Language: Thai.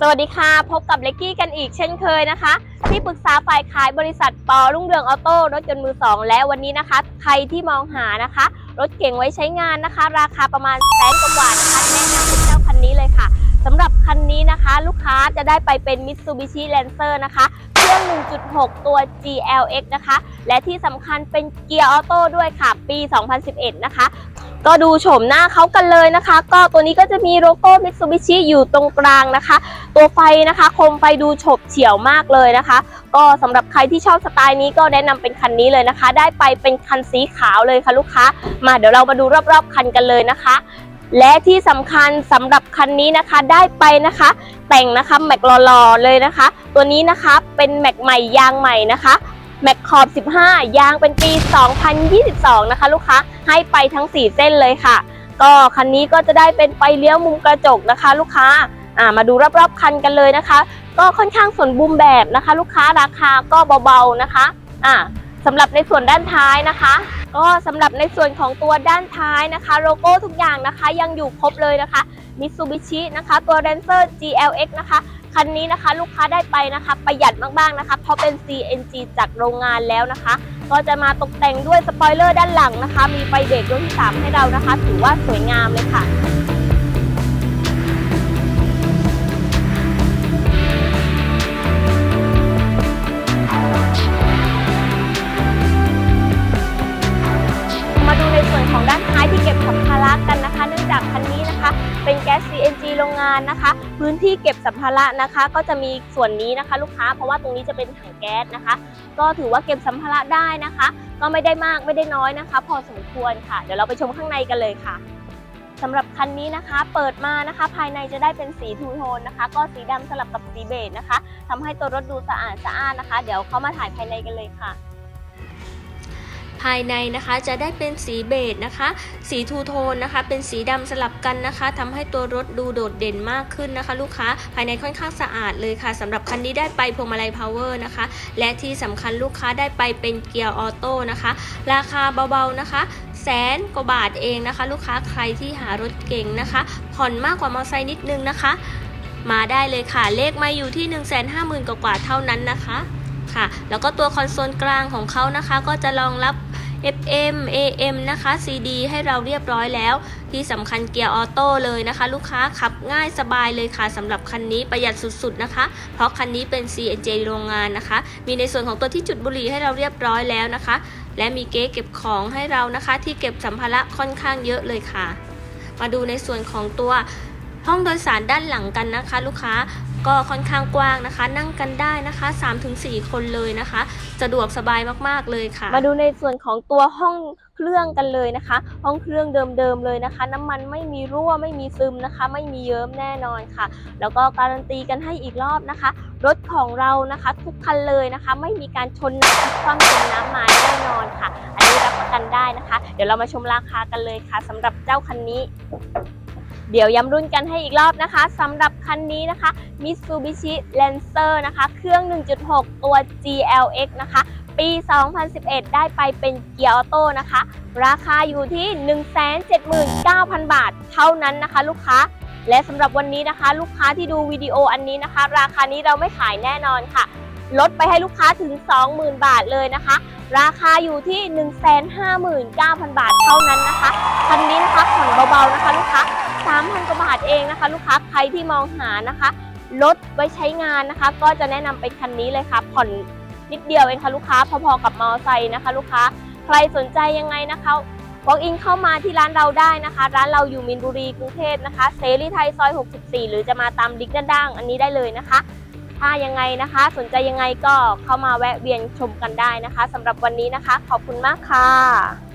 สวัสดีค่ะ พบกับเล็กกี้กันอีกเช่นเคยนะคะ ที่ปรึกษาฝ่ายขายบริษัทปอรุ่งเรืองออโต้รถยนต์มือสองและวันนี้นะคะ ใครที่มองหานะคะ รถเก่งไว้ใช้งานนะคะ ราคาประมาณแสนกว่าๆนะคะแนะนำเป็นเจ้าคันนี้เลยค่ะสำหรับคันนี้นะคะ ลูกค้าจะได้ไปเป็น Mitsubishi Lancer นะคะเครื่อง 1.6 ตัว GLX นะคะ และที่สำคัญเป็นเกียร์ออโต้ด้วยค่ะ ปี 2011 นะคะ ก็ดูโฉมหน้าเขากันเลยนะคะ ก็ตัวนี้ก็จะมีโลโก้ Mitsubishi อยู่ตรงกลางนะคะ ตัวไฟนะคะโคมไฟดูโฉบเฉี่ยวมากเลยนะคะ ก็สำหรับใครที่ชอบสไตล์นี้ก็แนะนำเป็นคันนี้เลยนะคะ ได้ไปเป็นคันสีขาวเลยค่ะลูกค้า มาเดี๋ยวเรามาดูรอบๆคันกันเลยนะคะและที่สำคัญสำหรับคันนี้นะคะได้ไปนะคะ แต่งนะคะแม็กหล่อๆเลยนะคะ ตัวนี้นะคะเป็นแม็กใหม่ยางใหม่นะคะ แม็กขอบ 15 ยางเป็นปี 2022 นะคะ ลูกค้าให้ไปทั้ง 4 เส้นเลยค่ะ ก็คันนี้ก็จะได้เป็นไฟเลี้ยวมุมกระจกนะคะ ลูกค้าอ่ามาดูรอบๆคันกันเลยนะคะ ก็ค่อนข้างสมบูรณ์แบบนะคะ ลูกค้าราคาก็เบาๆนะคะอ่าสำหรับในส่วนด้านท้ายนะคะ ก็สำหรับในส่วนของตัวด้านท้ายนะคะ โลโก้ทุกอย่างนะคะยังอยู่ครบเลยนะคะ Mitsubishi นะคะ ตัว Lancer GLX นะคะ คันนี้นะคะลูกค้าได้ไปนะคะประหยัดมากๆนะคะ เพราะเป็น CNG จากโรงงานแล้วนะคะ ก็จะมาตกแต่งด้วยสปอยเลอร์ด้านหลังนะคะ มีไฟเบรกดวงที่ 3 ให้เรานะคะ ถือว่าสวยงามเลยค่ะ โรงงานนะคะ พื้นที่เก็บสัมภาระนะคะ ก็จะมีส่วนนี้นะคะ ลูกค้าเพราะว่าตรงนี้จะเป็นถังแก๊สนะคะ ก็ถือว่าเก็บสัมภาระได้นะคะ ก็ไม่ได้มากไม่ได้น้อยนะคะ พอสมควรค่ะ เดี๋ยวเราไปชมข้างในกันเลยค่ะสำหรับคันนี้นะคะ เปิดมานะคะ ภายในจะได้เป็นสีทูโทนนะคะ ก็สีดำสลับกับสีเบจนะคะทำให้ตัวรถดูสะอาดสะอ้านนะคะ เดี๋ยวเข้ามาถ่ายภายในกันเลยค่ะ ภายในนะคะจะได้เป็นสีเบจนะคะ สีทูโทนนะคะ เป็นสีดำสลับกันนะคะทำให้ตัวรถดูโดดเด่นมากขึ้นนะคะ ลูกค้าภายในค่อนข้างสะอาดเลยค่ะสำหรับคันนี้ได้ไปพวงมาลัยพาวเวอร์นะคะ และที่สำคัญลูกค้าได้ไปเป็นเกียร์ออโต้นะคะ ราคาเบาๆนะคะแสนกว่าบาทเองนะคะ ลูกค้าใครที่หารถเก่งนะคะ ผ่อนมากกว่ามอเตอร์ไซค์นิดนึงนะคะ มาได้เลยค่ะเลขมาอยู่ที่ 1 5 0 0 0 0กว่าๆเท่านั้นนะคะค่ะ แล้วก็ตัวคอนโซลกลางของเขานะคะ ก็จะรองรับ FM AM นะคะ CD ให้เราเรียบร้อยแล้ว ที่สำคัญเกียร์ออโต้เลยนะคะ ลูกค้าขับง่ายสบายเลยค่ะสำหรับคันนี้ประหยัดสุดๆนะคะ เพราะคันนี้เป็น CNJ โรงงานนะคะ มีในส่วนของตัวที่จุดบุหรี่ให้เราเรียบร้อยแล้วนะคะ และมีเก๊เก็บของให้เรานะคะ ที่เก็บสัมภาระค่อนข้างเยอะเลยค่ะ มาดูในส่วนของตัว ห้องโดยสารด้านหลังกันนะคะ ลูกค้าก็ค่อนข้างกว้างนะคะ นั่งกันได้นะคะ 3-4 คนเลยนะคะ สะดวกสบายมากๆเลยค่ะ มาดูในส่วนของตัวห้องเครื่องกันเลยนะคะ ห้องเครื่องเดิมๆเลยนะคะ น้ำมันไม่มีรั่วไม่มีซึมนะคะ ไม่มีเยิ้มแน่นอนค่ะ แล้วก็การันตีกันให้อีกรอบนะคะ รถของเรานะคะ ทุกคันเลยนะคะ ไม่มีการชนน้ำความจมน้ำมาแน่นอนค่ะ อันนี้รับประกันได้นะคะ เดี๋ยวเรามาชมราคากันเลยค่ะสำหรับเจ้าคันนี้ เดี๋ยวย้ำรุ่นกันให้อีกรอบนะคะสำหรับคันนี้นะคะ Mitsubishi Lancer นะคะ เครื่อง 1.6 ตัว GLX นะคะ ปี 2011 ได้ไปเป็นเกียร์ออโต้นะคะ ราคาอยู่ที่ 179,000 บาท เท่านั้นนะคะ ลูกค้า และสำหรับวันนี้นะคะ ลูกค้าที่ดูวิดีโออันนี้นะคะ ราคานี้เราไม่ขายแน่นอนค่ะ ลดไปให้ลูกค้าถึง 20,000 บาทเลยนะคะราคาอยู่ที่ 159,000 บาทเท่านั้นนะคะ คันนี้นะคะผ่อนเบาๆนะคะลูกค้า 3,000กว่าบาทเองนะคะ ลูกค้าใครที่มองหานะคะรถไว้ใช้งานนะคะ ก็จะแนะนำเป็นคันนี้เลยค่ะ ผ่อนนิดเดียวเองค่ะลูกค้า พอๆกับมอเตอร์ไซค์นะคะ ลูกค้าใครสนใจยังไงนะคะ walk in เข้ามาที่ร้านเราได้นะคะ ร้านเราอยู่มินบุรีกรุงเทพนะคะเสรีไทยซอย 64 หรือจะมาตามลิงก์ด้านล่างอันนี้ได้เลยนะคะ ถ้ายังไงนะคะ สนใจยังไงก็เข้ามาแวะเวียนชมกันได้นะคะสำหรับวันนี้นะคะ ขอบคุณมากค่ะ